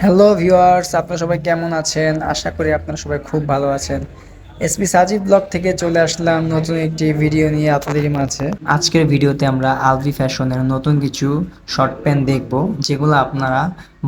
Hello viewers আপনারা সবাই কেমন আছেন? আশা করি আপনারা সবাই খুব ভালো আছেন। এসপি সাজিদ ব্লগ থেকে চলে আসলাম নতুন একটি ভিডিও নিয়ে আপনাদের মাঝে। আজকের ভিডিওতে আমরা আলভি ফ্যাশনের নতুন কিছু শর্ট প্যান্ট দেখব, যেগুলো আপনারা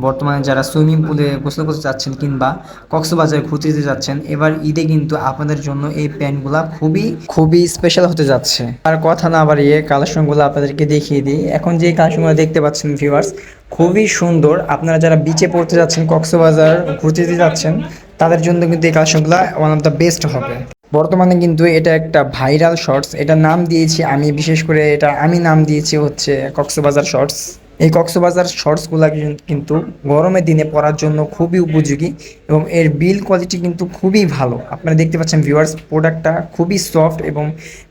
বর্তমানে যারা সুইমিং পুলে গোসল করতে যাচ্ছেন কিংবা কক্সবাজারে ঘুরতে যেতে যাচ্ছেন, এবার ঈদে কিন্তু আপনাদের জন্য এই প্যান্টগুলা খুবই খুবই স্পেশাল হতে যাচ্ছে। আর কথা না বাড়িয়ে কালেকশনগুলো আপনাদেরকে দেখিয়ে দিই। এখন যে কালেকশনগুলো দেখতে পাচ্ছেন ভিউয়ার্স খুবই সুন্দর। আপনারা যারা বিচে পড়তে যাচ্ছেন, কক্সবাজার ঘুরতে যেতে যাচ্ছেন, তাদের জন্য কিন্তু এই কালেকশনগুলো ওয়ান অফ দ্য বেস্ট হবে। বর্তমানে কিন্তু এটা একটা ভাইরাল শর্টস এটা নাম দিয়েছি আমি, বিশেষ করে এটা আমি নাম দিয়েছি হচ্ছে কক্সবাজার শর্টস এই কক্সবাজার শর্টসগুলো কিন্তু গরমের দিনে পরার জন্য খুবই উপযোগী এবং এর বিল কোয়ালিটি কিন্তু খুবই ভালো। আপনারা দেখতে পাচ্ছেন ভিউয়ার্স প্রোডাক্টটা খুবই সফট এবং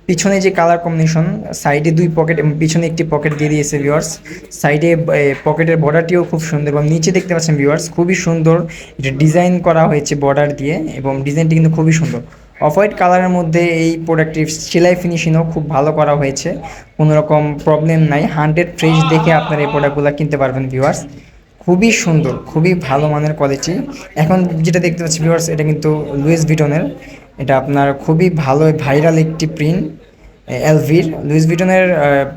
পিছনে যে কালার কম্বিনেশন সাইডে দুই পকেট এবং পিছনে একটি পকেট দিয়ে দিয়েছে ভিউয়ার্স সাইডে পকেটের বর্ডারটিও খুব সুন্দর এবং নিচে দেখতে পাচ্ছেন ভিউয়ার্স খুবই সুন্দর। এটা ডিজাইন করা হয়েছে বর্ডার দিয়ে এবং ডিজাইনটি কিন্তু খুবই সুন্দর। অফ হোয়াইট কালারের মধ্যে এই প্রোডাক্টটির সেলাই ফিনিশিংও খুব ভালো করা হয়েছে। কোনো রকম প্রবলেম নাই। হান্ড্রেড ফ্রেশ দেখে আপনারা এই প্রোডাক্টগুলো কিনতে পারবেন ভিউয়ার্স খুবই সুন্দর, খুবই ভালো মানের কোয়ালিটি এখন যেটা দেখতে পাচ্ছি ভিউয়ার্স এটা কিন্তু লুইস ভিটনের এটা আপনার খুবই ভালো ভাইরাল একটি প্রিন্ট এলভির লুইস ভিটনের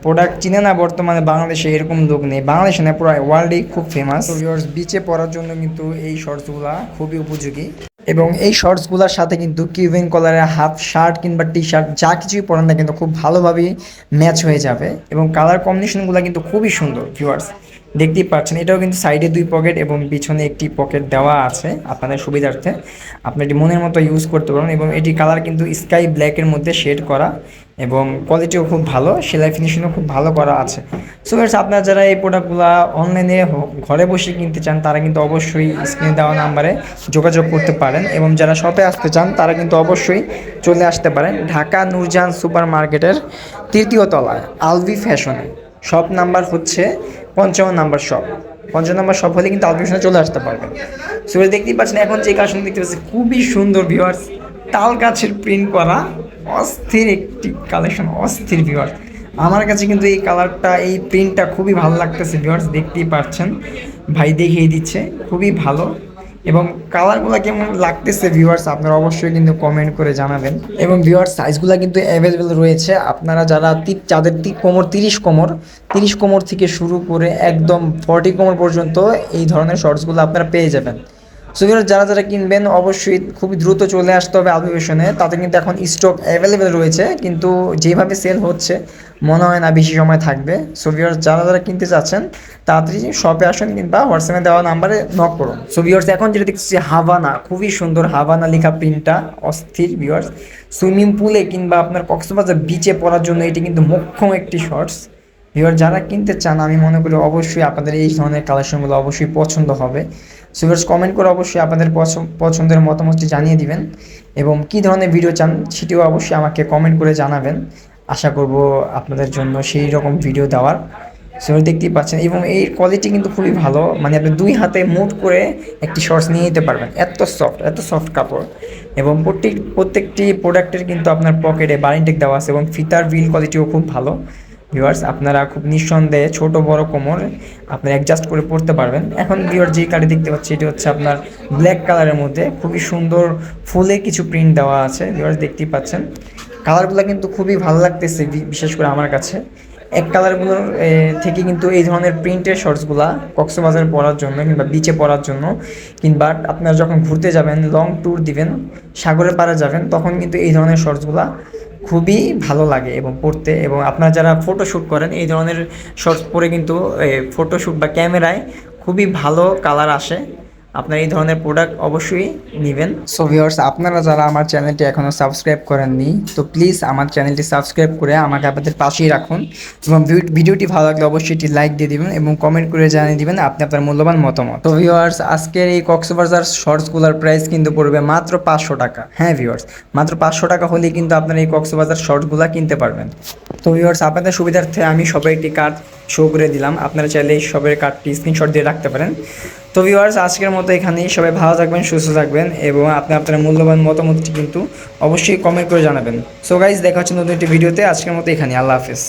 প্রোডাক্ট চিনে না, বর্তমানে বাংলাদেশে এরকম লোক নেই। বাংলাদেশে না, পুরো ওয়ার্ল্ডেই খুব ফেমাস ভিউয়ার্স বিচে পড়ার জন্য কিন্তু এই শর্টসগুলো খুবই উপযোগী। এবং এই শর্টসগুলোর সাথে কিন্তু কিউবেন কলারের হাফ শার্ট কিংবা টি শার্ট যা কিছুই পরেন না কিন্তু খুব ভালোভাবেই ম্যাচ হয়ে যাবে এবং কালার কম্বিনেশনগুলো কিন্তু খুবই সুন্দর ভিউয়ার্স দেখতেই পাচ্ছেন, এটাও কিন্তু সাইডে দুই পকেট এবং পিছনে একটি পকেট দেওয়া আছে আপনাদের সুবিধার্থে। আপনি এটি মনের মতো ইউজ করতে পারেন এবং এটি কালার কিন্তু স্কাই ব্ল্যাকের মধ্যে শেড করা এবং কোয়ালিটিও খুব ভালো, সেলাই ফিনিশিংও খুব ভালো করা আছে। সো গাইস আপনারা যারা এই প্রোডাক্টগুলো অনলাইনে ঘরে বসে কিনতে চান, তারা কিন্তু অবশ্যই স্ক্রিনে দেওয়া নাম্বারে যোগাযোগ করতে পারেন এবং যারা শপে আসতে চান, তারা কিন্তু অবশ্যই চলে আসতে পারেন ঢাকা নূরজাহান সুপার মার্কেটের তৃতীয় তলায়, আলভি ফ্যাশনে। শপ নাম্বার হচ্ছে পঞ্চান্ন নাম্বার শপ পঞ্চান্ন নাম্বার শপ হলে কিন্তু আলভি চলে আসতে পারবেন। সো দেখতেই পাচ্ছেন, এখন যে কাশন দেখতে পাচ্ছি খুবই সুন্দর ভিউয়ার্স তাল গাছের প্রিন্ট করা, অস্থির একটি কালেকশন অস্থির ভিউয়ার্স আমার কাছে কিন্তু এই কালারটা এই প্রিন্টটা খুবই ভালো লাগতেছে ভিউয়ার্স দেখতেই পাচ্ছেন। ভাই দেখিয়ে দিচ্ছে, খুবই ভালো। এবং কালারগুলো কেমন লাগতেছে ভিউয়ার্স আপনারা অবশ্যই কিন্তু কমেন্ট করে জানাবেন। এবং ভিউয়ার্স সাইজগুলো কিন্তু অ্যাভেলেবেল রয়েছে। আপনারা যারা যাদের কোমর তিরিশ কোমর তিরিশ কোমর থেকে শুরু করে একদম ফর্টি কোমর পর্যন্ত এই ধরনের শর্টসগুলো আপনারা পেয়ে যাবেন। সো ভিউয়ার্স যারা যারা কিনবেন অবশ্যই খুবই দ্রুত চলে আসতে হবে আলবিবেশনে তাতে কিন্তু এখন স্টক অ্যাভেলেবেল রয়েছে, কিন্তু যেভাবে সেল হচ্ছে, মনে হয় না বেশি সময় থাকবে। সো ভিউয়ার্স যারা যারা কিনতে চাচ্ছেন, তাড়াতাড়ি শপে আসুন কিংবা হোয়াটসঅ্যাপে দেওয়া নাম্বারে নক করুন। সো ভিউয়ার্স এখন যেটা দেখছি হাভানা, খুবই সুন্দর হাভানা লেখা প্রিন্টটা অস্থির ভিউয়ার্স সুইমিং পুলে কিংবা আপনার কক্সবাজার বিচে পড়ার জন্য এটি কিন্তু মোক্ষম একটি শর্টস ভিউয়ার যারা কিনতে চান, আমি মনে করি অবশ্যই আপনাদের এই ধরনের কালেকশনগুলো অবশ্যই পছন্দ হবে। সুভার্স কমেন্ট করে অবশ্যই আপনাদের পছ- পছন্দের মতামতটি জানিয়ে দিবেন এবং কী ধরনের ভিডিও চান সেটিও অবশ্যই আমাকে কমেন্ট করে জানাবেন। আশা করব আপনাদের জন্য সেই রকম ভিডিও দেওয়ার। সো দেখতেই পাচ্ছেন এবং এই কোয়ালিটি কিন্তু খুবই ভালো। মানে আপনি দুই হাতে মুট করে একটি শর্টস নিয়ে নিতে পারবেন। এত সফট এত সফট কাপড়। এবং প্রত্যেক, প্রত্যেকটি প্রোডাক্টের কিন্তু আপনার পকেটে বারিনটেক দেওয়া আছে এবং ফিতার বিল কোয়ালিটিও খুব ভালো। ভিউয়ার্স আপনারা খুব নিঃসন্দেহে ছোট, বড় কোমর আপনারা অ্যাডজাস্ট করে পড়তে পারবেন। এখন ভিউয়ার যে কালার দেখতে পাচ্ছি, এটি হচ্ছে আপনার ব্ল্যাক কালারের মধ্যে। খুবই সুন্দর ফুলে কিছু প্রিন্ট দেওয়া আছে ভিউয়ার্স দেখতেই পাচ্ছেন। কালারগুলো কিন্তু খুবই ভালো লাগতেছে বিশেষ করে আমার কাছে। এক কালারগুলোর থেকে কিন্তু এই ধরনের প্রিন্টের শর্টসগুলা কক্সবাজারে পরার জন্য কিংবা বিচে পরার জন্য কিংবা আপনারা যখন ঘুরতে যাবেন লং ট্যুর দিবেন, সাগরের পাড়ে যাবেন, তখন কিন্তু এই ধরনের শর্টসগুলা খুবই ভালো লাগে এবং পড়তে এবং আপনারা যারা ফটোশ্যুট করেন, এই ধরনের শর্টস পরে কিন্তু ফটোশ্যুট বা ক্যামেরায় খুবই ভালো কালার আসে। আপনার এই ধরনের প্রোডাক্ট অবশ্যই নেবেন। সো ভিউয়ার্স আপনারা যারা আমার চ্যানেলটি এখনও সাবস্ক্রাইব করেননি, তো প্লিজ আমার চ্যানেলটি সাবস্ক্রাইব করে আমাকে আপনাদের পাশেই রাখুন এবং ভিডিওটি ভালো লাগলে অবশ্যই একটি লাইক দিয়ে দিবেন এবং কমেন্ট করে জানিয়ে দিবেন আপনি আপনার মূল্যবান মতামত। তো ভিউয়ার্স আজকের এই কক্সবাজার শর্টসগুলোর প্রাইস কিন্তু পড়বে মাত্র পাঁচশো টাকা। হ্যাঁ ভিউয়ার্স মাত্র পাঁচশো টাকা হলেই কিন্তু আপনারা এই কক্সবাজার শর্টসগুলো কিনতে পারবেন। তো ভিউয়ার্স আপনাদের সুবিধার্থে আমি সবাই একটি কার্ড শো করে দিলাম। আপনারা চাইলে এই সবের কার্ডটি স্ক্রিনশট দিয়ে রাখতে পারেন। তো ভিউয়ার্স আজকের মতো এখানেই। সবাই ভালো থাকবেন, সুস্থ থাকবেন এবং আপনি আপনার মূল্যবান মতামতটি কিন্তু অবশ্যই কমেন্ট করে জানাবেন। সো গাইজ দেখা হচ্ছে নতুন একটি ভিডিওতে আজকের মতো এখানে আল্লাহ হাফেজ।